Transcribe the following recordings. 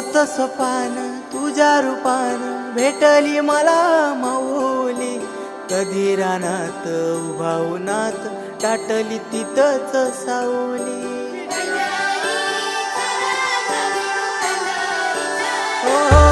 होत स्वपान तुझ्या रूपान भेटली मला माऊली. कधी रानात उभा उन्हात टाटली तिथंच सावली. हो हो,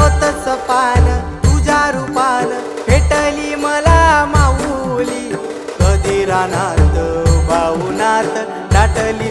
हो पान तुझ्या रूपान भेटली मला माऊली. कधी रानात बाऊनात दाटली